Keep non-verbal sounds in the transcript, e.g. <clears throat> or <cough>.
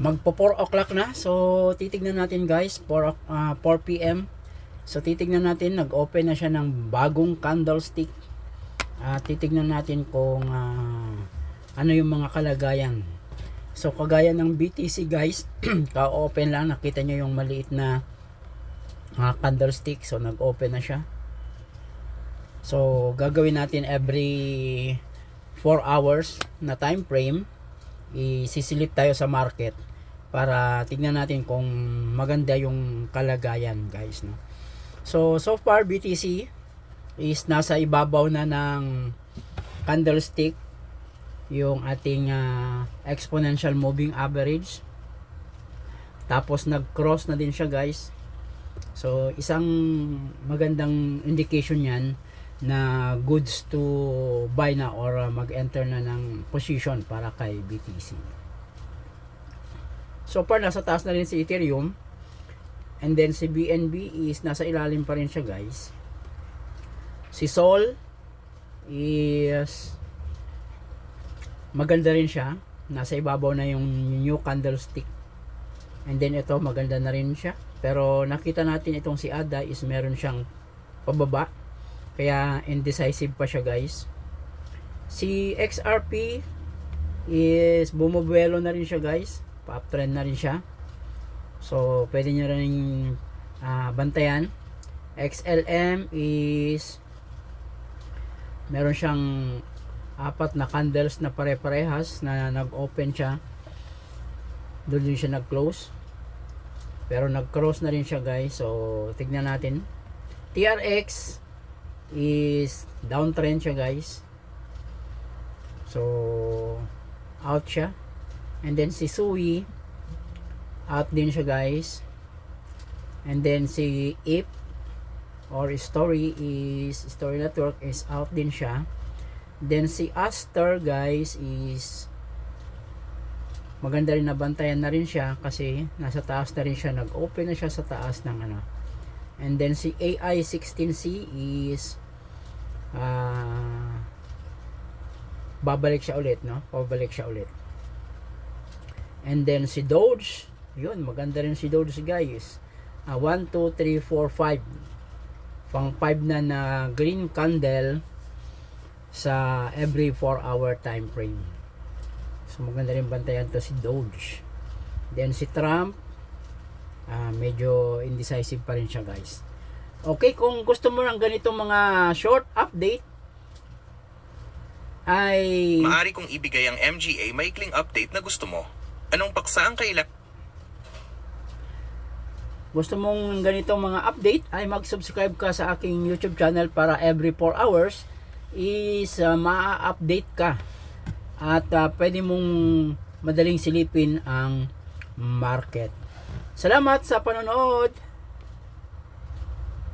magpo 4 o'clock na. So, titignan natin guys, 4, o- ah, 4 p.m. So, titignan natin, nag-open na siya ng bagong candlestick. At titignan natin kung ah, ano yung mga kalagayan. So, kagaya ng BTC guys, <clears throat> ka-open lang, nakita nyo yung maliit na ah, candlestick. So, nag-open na siya. So, gagawin natin every 4 hours na time frame. Isisilip tayo sa market para tignan natin kung maganda yung kalagayan guys no. So so far BTC is nasa ibabaw na ng candlestick yung ating ah, exponential moving average. Tapos nag-cross na din siya guys. So isang magandang indication yan na goods to buy na or uh, mag-enter na ng position para kay BTC. So far nasa taas na rin si Ethereum and then si BNB is nasa ilalim pa rin siya guys. Si Sol is maganda rin siya. Nasa ibabaw na yung new candlestick. And then ito maganda na rin siya. Pero nakita natin itong si Ada is meron siyang pababa. Kaya indecisive pa siya guys. Si XRP is bumubuelo na rin siya guys. Pa-uptrend na rin siya. So, pwede nyo rin ah, bantayan. XLM is meron siyang apat na candles na pare-parehas na nag-open siya. Doon din siya nag-close. Pero nag-cross na rin siya guys. So, tignan natin. TRX is downtrend siya guys. So, out siya. And then si Sui, out din siya guys. And then si IP or Story is Story Network is out din siya. Then si Aster guys is maganda rin nabantayan na rin siya kasi nasa taas na rin siya nag-open na siya sa taas ng ano and then si AI16C is ah babalik siya ulit no babalik siya ulit and then si Doge yun maganda rin si Doge guys. Ah, 1, 2, 3, 4, 5 pang 5 na na green candle sa every 4 hour time frame. So maganda rin bantayan to si Doge. Then si Trump ah, medyo indecisive pa rin siya guys. Okay kung gusto mo ng ganitong mga short update ay Maari kong ibigay ang MGA maikling update na gusto mo. Anong paksa ang kailangan? gusto mong ganitong mga update ay mag-subscribe ka sa aking YouTube channel para every 4 hours is uh, ma-update ka at uh, pwede mong madaling silipin ang market. Salamat sa panonood!